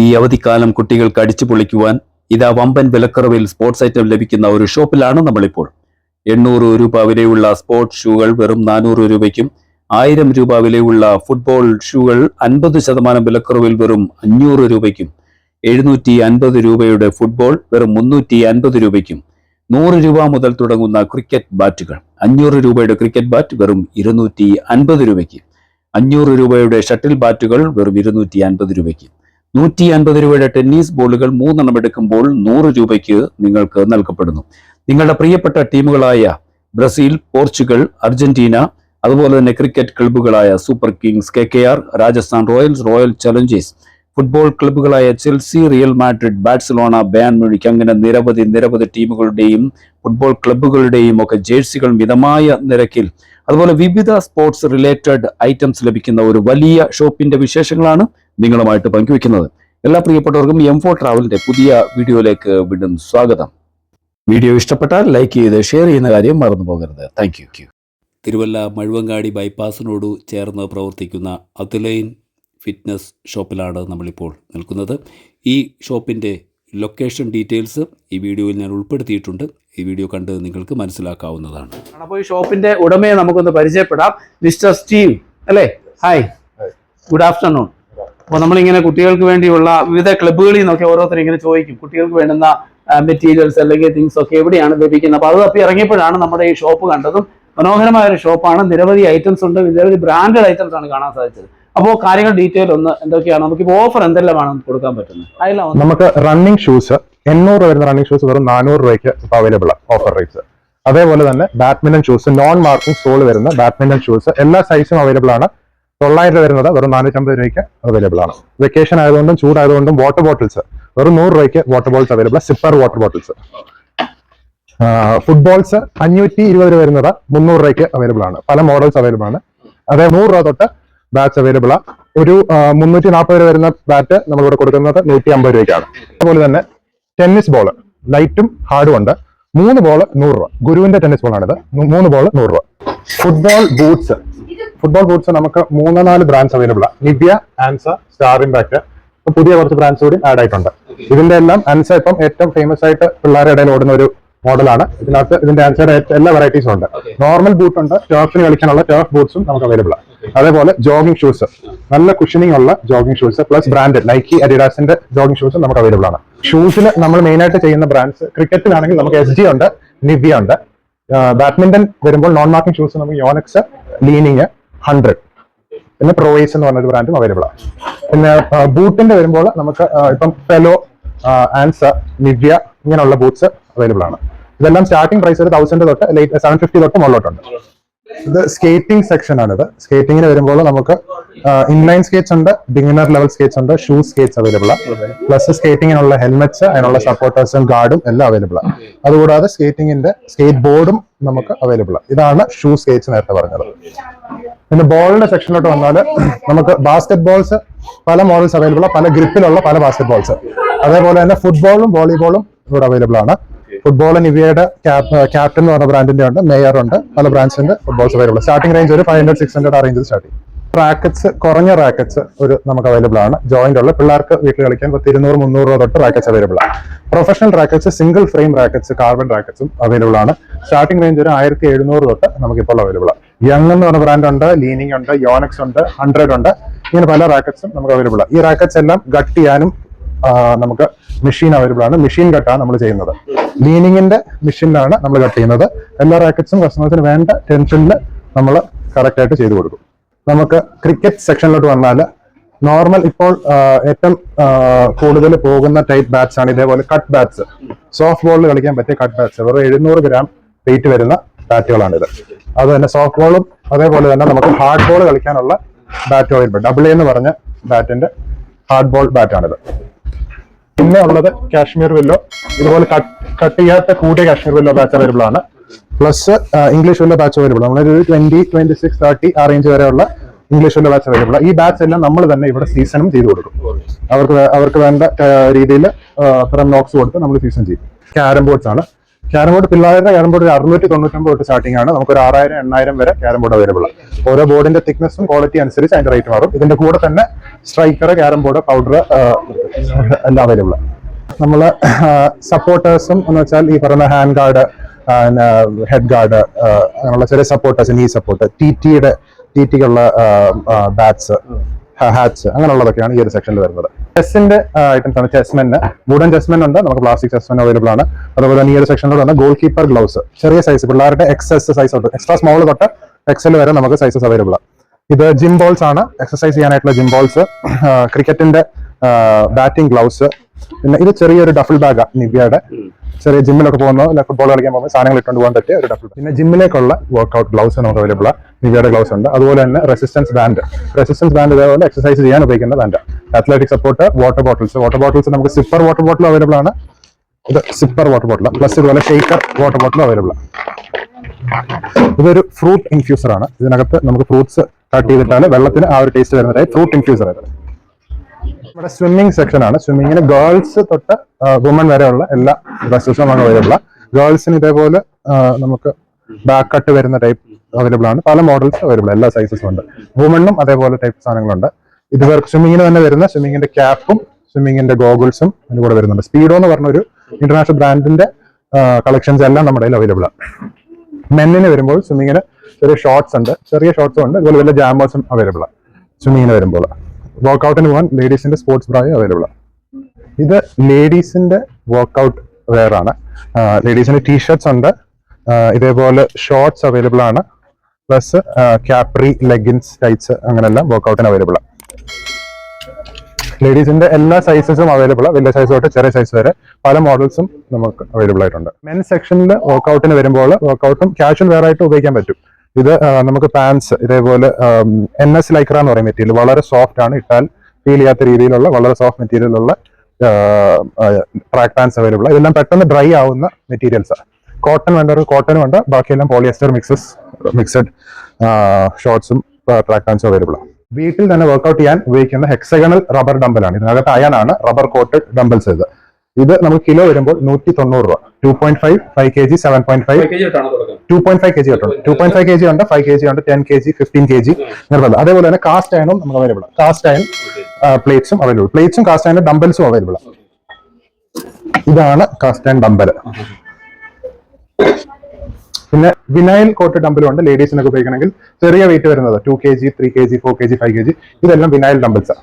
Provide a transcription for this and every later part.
ഈ അവധിക്കാലം കുട്ടികൾക്ക് അടിച്ചു പൊളിക്കുവാൻ ഇതാ വമ്പൻ വിലക്കുറവിൽ സ്പോർട്സ് ഐറ്റം ലഭിക്കുന്ന ഒരു ഷോപ്പിലാണ് നമ്മളിപ്പോൾ. എണ്ണൂറ് രൂപ വിലയുള്ള സ്പോർട്സ് ഷൂകൾ വെറും നാനൂറ് രൂപയ്ക്കും ആയിരം രൂപ വിലയുള്ള ഫുട്ബോൾ ഷൂകൾ അൻപത് ശതമാനം വിലക്കുറവിൽ വെറും അഞ്ഞൂറ് രൂപയ്ക്കും. എഴുന്നൂറ്റി അൻപത് രൂപയുടെ ഫുട്ബോൾ വെറും മുന്നൂറ്റി അൻപത് രൂപയ്ക്കും. നൂറ് രൂപ മുതൽ തുടങ്ങുന്ന ക്രിക്കറ്റ് ബാറ്റുകൾ അഞ്ഞൂറ് രൂപയുടെ ക്രിക്കറ്റ് ബാറ്റ് വെറും ഇരുന്നൂറ്റി അൻപത് രൂപയ്ക്ക്. അഞ്ഞൂറ് രൂപയുടെ ഷട്ടിൽ ബാറ്റുകൾ വെറും ഇരുന്നൂറ്റി അൻപത് രൂപയ്ക്ക്. നൂറ്റി അൻപത് രൂപയുടെ ടെന്നീസ് ബോളുകൾ മൂന്നെണ്ണം എടുക്കുമ്പോൾ നൂറ് രൂപയ്ക്ക് നിങ്ങൾക്ക് നൽകപ്പെടുന്നു. നിങ്ങളുടെ പ്രിയപ്പെട്ട ടീമുകളായ ബ്രസീൽ പോർച്ചുഗൽ അർജന്റീന അതുപോലെ തന്നെ cricket ക്ലബ്ബുകളായ Super Kings K K R Rajasthan Royals Royal Challengers football ക്ലബ്ബുകളായ Chelsea Real Madrid Barcelona Bayern Munich അങ്ങനെ നിരവധി നിരവധി ടീമുകളുടെയും ഫുട്ബോൾ ക്ലബ്ബുകളുടെയും ഒക്കെ ജേഴ്സികൾ മിതമായ നിരക്കിൽ അതുപോലെ വിവിധ സ്പോർട്സ് റിലേറ്റഡ് ഐറ്റംസ് ലഭിക്കുന്ന ഒരു വലിയ ഷോപ്പിന്റെ വിശേഷങ്ങളാണ് നിങ്ങളുമായിട്ട് പങ്കുവെക്കുന്നത് എല്ലാ പ്രിയപ്പെട്ടവർക്കും എം ഫോർ ട്രാവലിന്റെ പുതിയ വീഡിയോയിലേക്ക് വീണ്ടും സ്വാഗതം. വീഡിയോ ഇഷ്ടപ്പെട്ടാൽ ലൈക്ക് ചെയ്ത് ഷെയർ ചെയ്യുന്ന കാര്യം മറന്നു പോകരുത്. താങ്ക് യു തിരുവല്ല മഴുവങ്കാടി ബൈപ്പാസിനോട് ചേർന്ന് പ്രവർത്തിക്കുന്ന അതുലൈൻ ഫിറ്റ്നസ് ഷോപ്പിലാണ് നമ്മളിപ്പോൾ നിൽക്കുന്നത്. ഈ ഷോപ്പിന്റെ ലൊക്കേഷൻ ഡീറ്റെയിൽസ് ഈ വീഡിയോയിൽ ഞാൻ ഉൾപ്പെടുത്തിയിട്ടുണ്ട്. ഈ വീഡിയോ കണ്ട് നിങ്ങൾക്ക് മനസ്സിലാക്കാവുന്നതാണ്. അപ്പോൾ ഈ ഷോപ്പിന്റെ ഉടമയെ നമുക്കൊന്ന് പരിചയപ്പെടാം. മിസ്റ്റർ സ്റ്റീവ് അല്ലേ? ഹായ്. Good afternoon. അപ്പോൾ നമ്മളിങ്ങനെ കുട്ടികൾക്ക് വേണ്ടിയുള്ള വിവിധ ക്ലബ്ബുകളിൽ നിന്നൊക്കെ ഓരോരുത്തരും ഇങ്ങനെ ചോദിക്കും. കുട്ടികൾക്ക് വേണ്ടുന്ന മെറ്റീരിയൽസ് അല്ലെങ്കിൽ തിങ്സ് ഒക്കെ എവിടെയാണ് ലഭിക്കുന്നത്? അപ്പോൾ അത് തപ്പി ഇറങ്ങിയപ്പോഴാണ് നമ്മുടെ ഈ ഷോപ്പ് കണ്ടതും മനോഹരമായ ഒരു ഷോപ്പാണ്. നിരവധി ഐറ്റംസ് ഉണ്ട്. നിരവധി ബ്രാൻഡഡ് ഐറ്റംസ് ആണ് കാണാൻ സാധിച്ചത്. അപ്പോൾ കാര്യങ്ങൾ ഡീറ്റെയിൽ ഒന്ന് എന്തൊക്കെയാണ്? നമുക്ക് ഓഫർ നമുക്ക് കൊടുക്കാൻ പറ്റുന്നത്? അതിലാണ് നമുക്ക് റണ്ണിംഗ് ഷൂസ് എണ്ണൂറ് വരുന്ന റണ്ണിംഗ് ഷൂസ് വെറും നാനൂറ് രൂപയ്ക്ക് അവൈലബിൾ ആണ് ഓഫർ റേറ്റ്സ് അതേപോലെ തന്നെ badminton shoes non marking sole വരുന്ന ബാഡ്മിന്റൺ ഷൂസ് എല്ലാ സൈസും അവൈലബിൾ ആണ്. തൊള്ളായിരം രൂപ വരുന്നത് വെറും നാനൂറ്റമ്പത് രൂപയ്ക്ക് അവൈലബിൾ ആണ്. വെക്കേഷൻ ആയതുകൊണ്ടും ചൂടായതുകൊണ്ടും വാട്ടർ ബോട്ടിൽസ് വെറും നൂറ് രൂപയ്ക്ക് water bottles available sipper water bottles footballs അഞ്ഞൂറ്റി ഇരുപത് രൂപ വരുന്നത് മുന്നൂറ് രൂപയ്ക്ക് അവൈലബിൾ ആണ്. പല മോഡൽസ് അവൈലബിൾ ആണ്. അതേ നൂറ് രൂപ തൊട്ട് ബാറ്റ്സ് അവൈലബിൾ ആണ് ഒരു മുന്നൂറ്റി നാൽപ്പത് രൂപ വരുന്ന ബാറ്റ് നമ്മളിവിടെ കൊടുക്കുന്നത് നൂറ്റി അമ്പത് രൂപയ്ക്കാണ്. അതുപോലെ തന്നെ ടെന്നീസ് ബോൾ ലൈറ്റും ഹാർഡും ഉണ്ട്. മൂന്ന് ബോൾ നൂറ് രൂപ. ഗുരുവിന്റെ ടെന്നീസ് ബോളാണിത് മൂന്ന് ബോൾ നൂറ് രൂപ. ഫുട്ബോൾ ബൂട്ട്സ് ഫുട്ബോൾ ബൂട്ട്സ് നമുക്ക് മൂന്ന് നാല് ബ്രാൻഡ്സ് അവൈലബിൾ ആണ് നിവ്യ ആൻസ സ്റ്റാർ ഇമ്പാക്ട് പുതിയ കുറച്ച് ബ്രാൻഡ്സ് കൂടി ആഡ് ആയിട്ടുണ്ട്. ഇതിന്റെ എല്ലാം ആൻസ ഇപ്പം ഏറ്റവും ഫേമസ് ആയിട്ട് പിള്ളേരുടെ ഇടയിൽ ഓടുന്ന ഒരു മോഡലാണ് ഇതിനകത്ത് ഇതിന്റെ ആൻസറുടെ എല്ലാ വെറൈറ്റീസും ഉണ്ട്. നോർമൽ ബൂട്ട് ഉണ്ട്. ടേർഫിന് കളിക്കാനുള്ള ടർഫ് ബൂട്ട്സും നമുക്ക് അവൈലബിൾ ആണ് അതേപോലെ ജോഗിംഗ് ഷൂസ് നല്ല കുഷനിങ് ഉള്ള jogging shoes plus brand Nike അഡിഡാസിന്റെ jogging shoes നമുക്ക് അവൈലബിൾ ആണ്. ഷൂസിന് നമ്മൾ മെയിൻ ആയിട്ട് ചെയ്യുന്ന ബ്രാൻഡ്സ് ക്രിക്കറ്റിലാണെങ്കിൽ നമുക്ക് എസ് ജി ഉണ്ട് നിവ്യ ഉണ്ട്. ബാഡ്മിന്റൺ വരുമ്പോൾ നോൺ മാർക്കിംഗ് ഷൂസ് നമുക്ക് യോനക്സ് ലീനിങ് ഹൺഡ്രഡ് പിന്നെ പ്രോവേസ് എന്ന് പറഞ്ഞൊരു ബ്രാൻഡും അവൈലബിൾ ആണ്. പിന്നെ ബൂട്ടിന്റെ വരുമ്പോൾ നമുക്ക് ഇപ്പം ഫെലോ ആൻസ നിവ്യ ഇങ്ങനെയുള്ള ബൂട്ട്സ് അവൈലബിൾ ആണ്. ഇതെല്ലാം സ്റ്റാർട്ടിംഗ് പ്രൈസ് ഒരു തൗസൻഡ് തൊട്ട് ലൈറ്റ് സെവൻ ഫിഫ്റ്റി തൊട്ട് മുകളിലോട്ടുണ്ട്. ഇത് സ്കേറ്റിംഗ് സെക്ഷൻ ആണ് ഇത് സ്കേറ്റിംഗിന് വരുമ്പോൾ നമുക്ക് ഇൻലൈൻ സ്കേറ്റ്സ് ഉണ്ട് ബിഗിനർ ലെവൽ സ്കേറ്റ്സ് ഉണ്ട് ഷൂ സ്കേറ്റ്സ് അവൈലബിൾ ആണ് പ്ലസ് സ്കേറ്റിംഗിനുള്ള ഹെൽമെറ്റ്സ് അതിനുള്ള സപ്പോർട്ടേഴ്സും ഗാർഡും എല്ലാം അവൈലബിൾ ആണ് അതുകൂടാതെ സ്കേറ്റിംഗിന്റെ സ്കേറ്റ് ബോർഡും നമുക്ക് അവൈലബിൾ ആണ് ഇതാണ് ഷൂ സ്കേറ്റ്സ് നേരത്തെ പറഞ്ഞത്. പിന്നെ ബോളിന്റെ സെക്ഷനിലോട്ട് വന്നാൽ നമുക്ക് ബാസ്കറ്റ് ബോൾസ് പല മോഡൽസ് അവൈലബിൾ ആണ് പല ഗ്രിപ്പിലുള്ള പല ബാസ്കറ്റ് ബോൾസ് അതേപോലെ തന്നെ ഫുട്ബോളും വോളിബോളും ഇവിടെ അവൈലബിൾ ആണ്. ഫുട്ബോൾ നിവിയയുടെ ക്യാപ്റ്റൻ എന്ന് പറഞ്ഞ ബ്രാൻഡിന്റെ ഉണ്ട് മേയർ ഉണ്ട്. പല ബ്രാൻഡ്സിന്റെ ഫുട്ബോൾസ് അവൈലബിൾ സ്റ്റാർട്ടിംഗ് റേഞ്ച് ഒരു ഫൈവ് ഹൺഡ്രഡ് സിക്സ് ഹൺഡ്രഡ് ആ റേഞ്ചിൽ സ്റ്റാർട്ട് ചെയ്യും. റാക്കറ്റ്സ് കുറഞ്ഞ റാക്കറ്റ്സ് ഒരു നമുക്ക് അവൈലബിൾ ആണ്. ജോയിന്റ് ഉള്ള പിള്ളേർക്ക് വീട്ടിൽ കളിക്കാൻ പത്ത് ഇരുന്നൂറ് മുന്നൂറ് രൂപ തൊട്ട് റാക്കറ്റ്സ് അവൈലബിൾ ആണ്. Professional rackets single frame rackets carbon റാക്കറ്റ്സും available ആണ്. സ്റ്റാർട്ടിംഗ് റേഞ്ച് ഒരു ആയിരത്തി എഴുന്നൂറ് തൊട്ട് നമുക്കിപ്പോൾ അവൈലബിൾ ആണ്. യങ് എന്ന് പറഞ്ഞ ബ്രാൻഡ് ഉണ്ട്. ലീനിങ് ഉണ്ട്. യോണക്സ് ഉണ്ട്. ഹൺഡ്രഡ് ഉണ്ട്. ഇങ്ങനെ പല റാക്കറ്റ്സും നമുക്ക് അവൈലബിൾ ആണ്. ഈ റാക്കറ്റ്സ് എല്ലാം കട്ട് ചെയ്യാനും നമുക്ക് മെഷീൻ അവൈലബിൾ ആണ്. മെഷീൻ കട്ടാണ് നമ്മൾ ചെയ്യുന്നത്. ലീനിങ്ങിന്റെ മെഷീനിലാണ് നമ്മൾ കട്ട് ചെയ്യുന്നത്. എല്ലാ റാക്കറ്റ്സും കസ്റ്റമേഴ്സിന് വേണ്ട ടെൻഷനിൽ നമ്മൾ കറക്റ്റ് ആയിട്ട് ചെയ്തു കൊടുക്കും. നമുക്ക് ക്രിക്കറ്റ് സെക്ഷനിലോട്ട് വന്നാൽ നോർമൽ ഇപ്പോൾ ഏറ്റവും കൂടുതൽ പോകുന്ന ടൈപ്പ് ബാറ്റ്സ് ആണ് ഇതേപോലെ കട്ട് ബാറ്റ്സ് സോഫ്റ്റ് ബോളിൽ കളിക്കാൻ പറ്റിയ കട്ട് ബാറ്റ്സ് വെറും എഴുന്നൂറ് ഗ്രാം വെയിറ്റ് വരുന്ന ബാറ്റുകളാണിത് അത് തന്നെ സോഫ്റ്റ് ബോളും അതേപോലെ തന്നെ നമുക്ക് ഹാർഡ് ബോൾ കളിക്കാനുള്ള ബാറ്റ് ഓയിൽ ഡബിൾ എന്ന് പറഞ്ഞ ബാറ്റിന്റെ ഹാർഡ് ബോൾ ബാറ്റാണിത് പിന്നെ ഉള്ളത് കാശ്മീർ വില്ലോ ഇതുപോലെ കട്ട് ചെയ്യാത്ത കൂടിയ കാശ്മീർ വല്ല ബാച്ച് അവൈലബിൾ ആണ്. Plus English willow bats available നമ്മളൊരു ട്വന്റി ട്വന്റി സിക്സ് തേർട്ടി ആ റേഞ്ച് വരെയുള്ള ഇംഗ്ലീഷ് വല്ല ബാച്ച് അവൈലബിൾ ഈ ബാച്ച് എല്ലാം നമ്മൾ തന്നെ ഇവിടെ സീസണും ചെയ്തു കൊടുക്കും. അവർക്ക് അവർക്ക് വേണ്ട രീതിയിൽ അത്തരം നോക്സ് കൊടുത്ത് നമ്മൾ സീസൺ ചെയ്യും. ക്യാരം ബോർഡ്സ് ആണ്. ക്യാരം ബോർഡ് പിള്ളേരുടെ ക്യാരം ബോർഡ് ഒരു അറുന്നൂറ്റി തൊണ്ണൂറ്റൊമ്പത് തൊട്ട് സ്റ്റാർട്ടിംഗ് ആണ്. നമുക്കൊരു ആറായിരം എണ്ണായിരം വരെ ക്യാരം ബോർഡ് അവൈലബിൾ ആണ്. ഓരോ ബോർഡിന്റെ തിക്നെസ്സും ക്വാളിറ്റി അനുസരിച്ച് അതിന്റെ റേറ്റ് മാറും. ഇതിന്റെ കൂടെ തന്നെ സ്ട്രൈക്കർ ക്യാരം ബോർഡ് പൗഡർ എല്ലാം അവൈലബിൾ ആണ്. നമ്മൾ സപ്പോർട്ടേഴ്സും എന്ന് വെച്ചാൽ ഈ പറയുന്ന ഹാൻഡ് ഗാർഡ് ഹെഡ് ഗാർഡ് അങ്ങനെയുള്ള ചെറിയ സപ്പോർട്ടേഴ്സ് ഈ സപ്പോർട്ട് ടി ടിയുടെ ടി ടിക്കുള്ള ബാറ്റ്സ് ഹാറ്റ്സ് അങ്ങനെയുള്ളതൊക്കെയാണ് ഈ ഒരു സെക്ഷനിൽ വരുന്നത്. ചെസ്സിന്റെ ഐറ്റംസ് ആണ് ചെസ്മെന് വുഡൻ ചെസ്മെൻ ഉണ്ട്. നമുക്ക് പ്ലാസ്റ്റിക് ചെസ്മെൻ അവൈലബിൾ ആണ്. അതുപോലെ തന്നെ ഈ ഒരു സെക്ഷനിൽ വന്ന ഗോൾ കീപ്പർ ഗ്ലൗസ് ചെറിയ സൈസ് പിള്ളേരുടെ എക്സസ് സൈസ് ഉണ്ട് എക്സ്ട്രാ സ്മോൾ തൊട്ട് എക്സൽ വരെ നമുക്ക് സൈസസ് അവൈലബിൾ ഇത് ജിം ബോൾസ് ആണ്. എക്സസൈസ് ചെയ്യാനായിട്ടുള്ള ജിം ബോൾസ് ക്രിക്കറ്റിന്റെ ബാറ്റിംഗ് ഗ്ലൗസ് പിന്നെ ഇത് ചെറിയൊരു ഡഫിൾ ബാഗാണ് നിവ്യയുടെ. ചെറിയ ജിമ്മിലൊക്കെ പോകുന്ന അല്ല ഫുട്ബോൾ കളിക്കാൻ പോകുന്ന സാധനങ്ങൾ ഇട്ടുകൊണ്ട് പോകാൻ പറ്റിയ ഒരു ഡഫിൾ പിന്നെ ജിമ്മിലേക്കുള്ള വർക്ക്ഔട്ട് ഗ്ലൗസ് നമുക്ക് അവൈലബിൾ ആണ് നിവ്യയുടെ ഗ്ലൗസ് ഉണ്ട്. അതുപോലെ തന്നെ റെസിസ്റ്റൻസ് ബാൻഡ് റെസിസ്റ്റൻസ് ബാൻഡ് ഇതേപോലെ എക്സസൈസ് ചെയ്യാൻ ഉപയോഗിക്കുന്ന band athletic support water bottles water bottles നമുക്ക് സിപ്പർ വാട്ടർ ബോട്ടിൽ അവൈലബിൾ ആണ്. ഇത് സിപ്പർ വാട്ടർ ബോട്ടിൽ പ്ലസ് ഇതുപോലെ ഷേക്കർ വാട്ടർ ബോട്ടിൽ അവൈലബിൾ ആണ് ഇതൊരു ഫ്രൂട്ട് ഇൻഫ്യൂസർ ആണ്. ഇതിനകത്ത് നമുക്ക് ഫ്രൂട്ട്സ് കട്ട് ചെയ്തിട്ടാണ് വെള്ളത്തിന് ആ ഒരു ടേസ്റ്റ് വരുന്നതായി ഫ്രൂട്ട് ഇൻഫ്യൂസർ ആയത് നമ്മുടെ സ്വിമ്മിംഗ് സെക്ഷൻ ആണ്. സ്വിമ്മിങ്ങിന് ഗേൾസ് തൊട്ട് വുമൺ വരെയുള്ള എല്ലാ ഡ്രസ്സസും നമുക്ക് അവൈലബിൾ ആണ് ഗേൾസിന് ഇതേപോലെ നമുക്ക് ബാക്ക് കട്ട് വരുന്ന ടൈപ്പ് അവൈലബിൾ ആണ്. പല മോഡൽസ് അവൈലബിൾ എല്ലാ സൈസസും ഉണ്ട്. വുമണ്ണും അതേപോലെ ടൈപ്പ് സാധനങ്ങളുണ്ട്. ഇത് സ്വിമ്മിങ്ങിന് തന്നെ വരുന്ന സ്വിമ്മിങ്ങിന്റെ ക്യാപ്പും സ്വിമ്മിങ്ങിന്റെ ഗോഗിൾസും അതിന് കൂടെ വരുന്നുണ്ട്. സ്പീഡോ എന്ന് പറഞ്ഞ ഒരു ഇന്റർനാഷണൽ ബ്രാൻഡിന്റെ കളക്ഷൻസ് എല്ലാം നമ്മുടെ കയ്യിൽ അവൈലബിൾ ആണ് മെന്നിന് വരുമ്പോൾ സ്വിമ്മിങ്ങിന് ചെറിയ ഷോർട്സ് ഉണ്ട്. ചെറിയ ഷോർട്സും ഉണ്ട്. ഇതുപോലെ വലിയ ജാമ്പേഴ്സും അവൈലബിൾ ആണ് സ്വിമ്മിങ്ങിന് വരുമ്പോൾ. വർക്കൗട്ടിന് പോകാൻ ലേഡീസിന്റെ സ്പോർട്സ് ബ്രായ അവൈലബിൾ ആണ് ഇത് ലേഡീസിന്റെ വർക്കൗട്ട് വെയർ ആണ്. ലേഡീസിന്റെ ടീഷർട്സ് ഉണ്ട്. ഇതേപോലെ ഷോർട്സ് അവൈലബിൾ ആണ്. പ്ലസ് ക്യാപ്രി ലെഗിൻസ് ടൈറ്റ്സ് അങ്ങനെല്ലാം വർക്കൗട്ടിന് അവൈലബിൾ ആണ് ലേഡീസിന്റെ എല്ലാ സൈസസും അവൈലബിൾ ആണ് വലിയ സൈസ് തൊട്ട് ചെറിയ സൈസ് വരെ പല മോഡൽസും നമുക്ക് അവൈലബിൾ ആയിട്ടുണ്ട്. മെൻ സെക്ഷനിൽ വർക്കൗട്ടിന് വരുമ്പോൾ വർക്കൗട്ടും ക്യാഷ്വൽ വെയർ ആയിട്ട് ഉപയോഗിക്കാൻ പറ്റും. ഇത് നമുക്ക് പാൻസ് ഇതേപോലെ എൻ എസ് ലൈക്ര എന്ന് പറയുന്ന മെറ്റീരിയൽ വളരെ സോഫ്റ്റ് ആണ്. ഇട്ടാൽ ഫീൽ ചെയ്യാത്ത രീതിയിലുള്ള വളരെ സോഫ്റ്റ് മെറ്റീരിയലുള്ള ട്രാക്ക് പാൻസ് അവൈലബിൾ ഇതെല്ലാം പെട്ടെന്ന് ഡ്രൈ ആവുന്ന മെറ്റീരിയൽസ് കോട്ടൺ വേണ്ട കോട്ടൺ വേണ്ട. ബാക്കിയെല്ലാം പോളിയസ്റ്റർ മിക്സസ് മിക്സഡ് ഷോർട്സും ട്രാക്ക് പാൻസും അവൈലബിൾ ആണ് വീട്ടിൽ തന്നെ വർക്കൗട്ട് ചെയ്യാൻ ഉപയോഗിക്കുന്ന ഹെക്സഗണൽ റബ്ബർ ഡമ്പലാണ് ഇതിനകത്ത് അയനാണ് റബ്ബർ കോട്ടഡ് ഡമ്പൽസ് ഇത്. ഇത് നമുക്ക് കിലോ വരുമ്പോൾ നൂറ്റി തൊണ്ണൂറ് രൂപ two point five five K G seven point five two point five K G തൊട്ടുണ്ട് two point five K G ഉണ്ട് ഫൈവ് കെ ജി ഉണ്ട് ten K G fifteen K G നിർബന്ധം അതേപോലെ തന്നെ കാസ്റ്റ് അയണും നമുക്ക് അവൈലബിൾ കാസ്റ്റ് അയൺ പ്ലേറ്റ്സും available പ്ലേറ്റ്സും cast iron ഡംബൽസും അവൈലബിൾ ഇതാണ് കാസ്റ്റ് അയൺ ഡംബൽ പിന്നെ വിനൈൽ കോട്ട് ഡംബലും ഉണ്ട് ലേഡീസിനൊക്കെ ഉപയോഗിക്കണമെങ്കിൽ. ചെറിയ വെയിറ്റ് വരുന്നത് two K G three K G four K G five K G ഇതെല്ലാം വിനൈൽ ഡംബൽസ്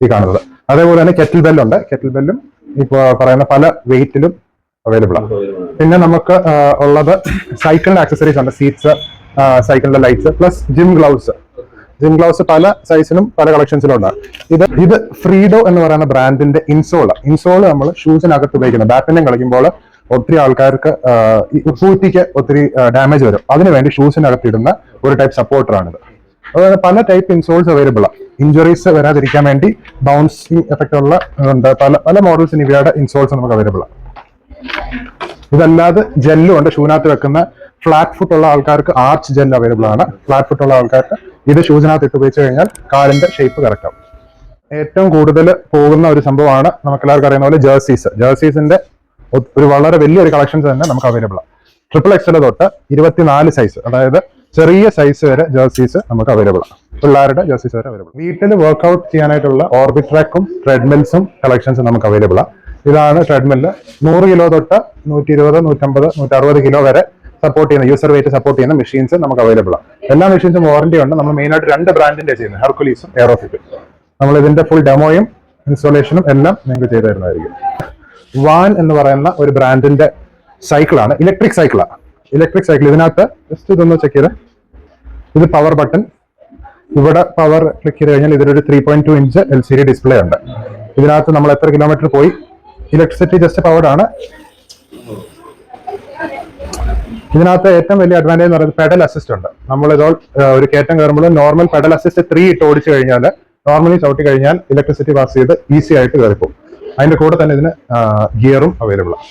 ഈ കാണുന്നത്. അതേപോലെ തന്നെ കെറ്റിൽ ബെല്ലുണ്ട് കെറ്റിൽ ബെല്ലും ഇപ്പൊ പറയുന്ന പല വെയിറ്റിലും അവൈലബിൾ ആണ് പിന്നെ നമുക്ക് ഉള്ളത് സൈക്കിളിന്റെ ആക്സസറീസ് ഉണ്ട്. സീറ്റ്സ് സൈക്കിളിന്റെ lights plus gym gloves gym gloves പല സൈസിലും പല കളക്ഷൻസിലും ഉണ്ട്. ഇത് ഇത് ഫ്രീഡോ എന്ന് പറയുന്ന ബ്രാൻഡിന്റെ ഇൻസോൾ ഇൻസോൾ നമ്മൾ ഷൂസിനകത്ത് ഉപയോഗിക്കുന്നത് ബാഡ്മിന്റൺ കളിക്കുമ്പോൾ ഒത്തിരി ആൾക്കാർക്ക് ഫൂറ്റിക്ക് ഒത്തിരി ഡാമേജ് വരും. അതിനുവേണ്ടി ഷൂസിനകത്ത് ഇടുന്ന ഒരു ടൈപ്പ് സപ്പോർട്ടറാണിത് അതുപോലെ പല ടൈപ്പ് ഇൻസോൾസ് അവൈലബിൾ ആണ് ഇഞ്ചുറീസ് വരാതിരിക്കാൻ വേണ്ടി ബൗൺസിങ് എഫക്റ്റ് ഉള്ള പല പല മോഡൽസിന് ഇവയുടെ ഇൻസോൾസ് നമുക്ക് അവൈലബിൾ ആണ് ഇതല്ലാതെ ജെല്ലും ഉണ്ട്. ഷൂനകത്ത് വെക്കുന്ന ഫ്ലാറ്റ് ഫുട്ട് ഉള്ള ആൾക്കാർക്ക് ആർച്ച് ജെൽ അവൈലബിൾ ആണ്. ഫ്ലാറ്റ് ഫുട്ട് ഉള്ള ആൾക്കാർക്ക് ഇത് ഷൂസിനകത്ത് ഇട്ട് ഉപയോഗിച്ച് കഴിഞ്ഞാൽ കാലിന്റെ ഷേപ്പ് കറക്റ്റ് ആവും. ഏറ്റവും കൂടുതൽ പോകുന്ന ഒരു സംഭവമാണ് നമുക്ക് എല്ലാവർക്കും അറിയുന്ന പോലെ ജേഴ്സീസ് ജേഴ്സീസിന്റെ ഒരു വളരെ വലിയൊരു കളക്ഷൻസ് തന്നെ നമുക്ക് അവൈലബിൾ ആണ് ട്രിപ്പിൾ എക്സൽ തൊട്ട് ഇരുപത്തിനാല് സൈസ് അതായത് ചെറിയ സൈസ് വരെ ജേഴ്സീസ് നമുക്ക് അവൈലബിൾ ആണ് പിള്ളേരുടെ ജേഴ്സീസ് വരെ അവൈലബിൾ വീട്ടിൽ വർക്ക്ഔട്ട് ചെയ്യാനായിട്ടുള്ള ഓർബിറ്റ് ട്രാക്കും ട്രെഡ്മിൽസും കളക്ഷൻസും നമുക്ക് അവൈലബിൾ ആണ് ഇതാണ് ട്രെഡ്മില്ല് നൂറ് കിലോ തൊട്ട് നൂറ്റി ഇരുപത് നൂറ്റമ്പത് നൂറ്ററുപത് കിലോ വരെ സപ്പോർട്ട് ചെയ്യുന്ന യൂസർ വെയിറ്റ് സപ്പോർട്ട് ചെയ്യുന്ന മെഷീൻസ് നമുക്ക് അവൈലബിൾ ആണ്. എല്ലാ മെഷീൻസും വാറന്റി ഉണ്ട്. നമ്മൾ മെയിൻ ആയിട്ട് രണ്ട് ബ്രാൻഡിന്റെ ചെയ്യുന്നത് ഹെർക്കുലീസും എയറോഫിറ്റും നമ്മൾ ഇതിന്റെ ഫുൾ ഡെമോയും ഇൻസ്റ്റാളേഷനും എല്ലാം നിങ്ങൾക്ക് ചെയ്തു തരുന്നതായിരിക്കും. വാൻ എന്ന് പറയുന്ന ഒരു ബ്രാൻഡിന്റെ സൈക്കിളാണ് ഇലക്ട്രിക് സൈക്കിളാണ് ഇലക്ട്രിക് സൈക്കിൾ ഇതിനകത്ത് ജസ്റ്റ് ഇതൊന്ന് ചെക്ക് ചെയ്ത്. ഇത് പവർ ബട്ടൺ ഇവിടെ പവർ ക്ലിക്ക് ചെയ്ത് കഴിഞ്ഞാൽ ഇതിലൊരു three point two inch L C D display ഉണ്ട്. ഇതിനകത്ത് നമ്മൾ എത്ര കിലോമീറ്റർ പോയി? ഇലക്ട്രിസിറ്റി ജസ്റ്റ് പവർഡ് ആണ്. ഇതിനകത്ത് ഏറ്റവും വലിയ അഡ്വാന്റേജ് എന്ന് പറയുന്നത് പെഡൽ അസിസ്റ്റ് ഉണ്ട്. നമ്മൾ ഇതോ ഒരു കയറ്റം കയറുമ്പോൾ നോർമൽ പെഡൽ അസിസ്റ്റ് ത്രീ ഇട്ട് ഓടിച്ചു കഴിഞ്ഞാൽ നോർമലി ചവിട്ടി കഴിഞ്ഞാൽ ഇലക്ട്രിസിറ്റി പാസ് ചെയ്ത് ഈസി ആയിട്ട് കയറിപ്പോകും. അതിന്റെ കൂടെ തന്നെ ഇതിന് ഗിയറും അവൈലബിൾ ആണ്.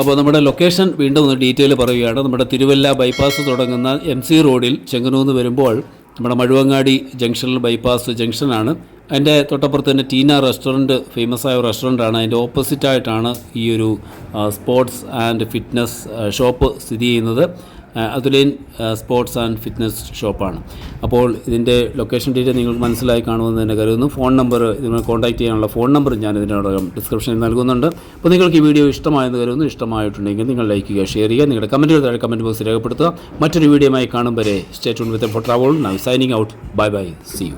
അപ്പോൾ നമ്മുടെ ലൊക്കേഷൻ വീണ്ടും ഒന്ന് ഡീറ്റെയിൽ പറയുകയാണ്. നമ്മുടെ തിരുവല്ല ബൈപ്പാസ് തുടങ്ങുന്ന എം സി റോഡിൽ ചെങ്ങന്നൂന്ന് വരുമ്പോൾ നമ്മുടെ മഴുവങ്ങാടി ജംഗ്ഷനിൽ ബൈപ്പാസ് ജംഗ്ഷനാണ്. അതിന്റെ തൊട്ടപ്പുറത്ത് തന്നെ ടീന റെസ്റ്റോറന്റ് ഫേമസ് ആയ റെസ്റ്റോറന്റാണ് അതിന്റെ ഓപ്പോസിറ്റായിട്ടാണ് ഈ ഒരു സ്പോർട്സ് ആൻഡ് ഫിറ്റ്നസ് ഷോപ്പ് സ്ഥിതി ചെയ്യുന്നത്. അതുലൈൻ സ്പോർട്സ് ആൻഡ് ഫിറ്റ്നസ് ഷോപ്പാണ്. അപ്പോൾ ഇതിന്റെ ലൊക്കേഷൻ ഡീറ്റെയിൽ നിങ്ങൾക്ക് മനസ്സിലായി കാണുമെന്ന് തന്നെ കരുതുന്നു. ഫോൺ നമ്പർ ഇതിനെ കോൺടാക്ട് ചെയ്യാനുള്ള ഫോൺ നമ്പർ ഞാൻ ഇതിനോടകം ഡിസ്ക്രിപ്ഷനിൽ നൽകുന്നുണ്ട്. അപ്പോൾ നിങ്ങൾക്ക് ഈ വീഡിയോ ഇഷ്ടമായെന്ന് കരുതുന്നു. ഇഷ്ടമായിട്ടുണ്ടെങ്കിൽ നിങ്ങൾ ലൈക്ക് ചെയ്യുക ഷെയർ ചെയ്യുക. നിങ്ങളുടെ കമന്റുകൾ താഴെ കമന്റ് ബോക്സിൽ രേഖപ്പെടുത്തുക. മറ്റൊരു വീഡിയോയുമായി കാണും വരെ. State with for travel now signing out bye bye see you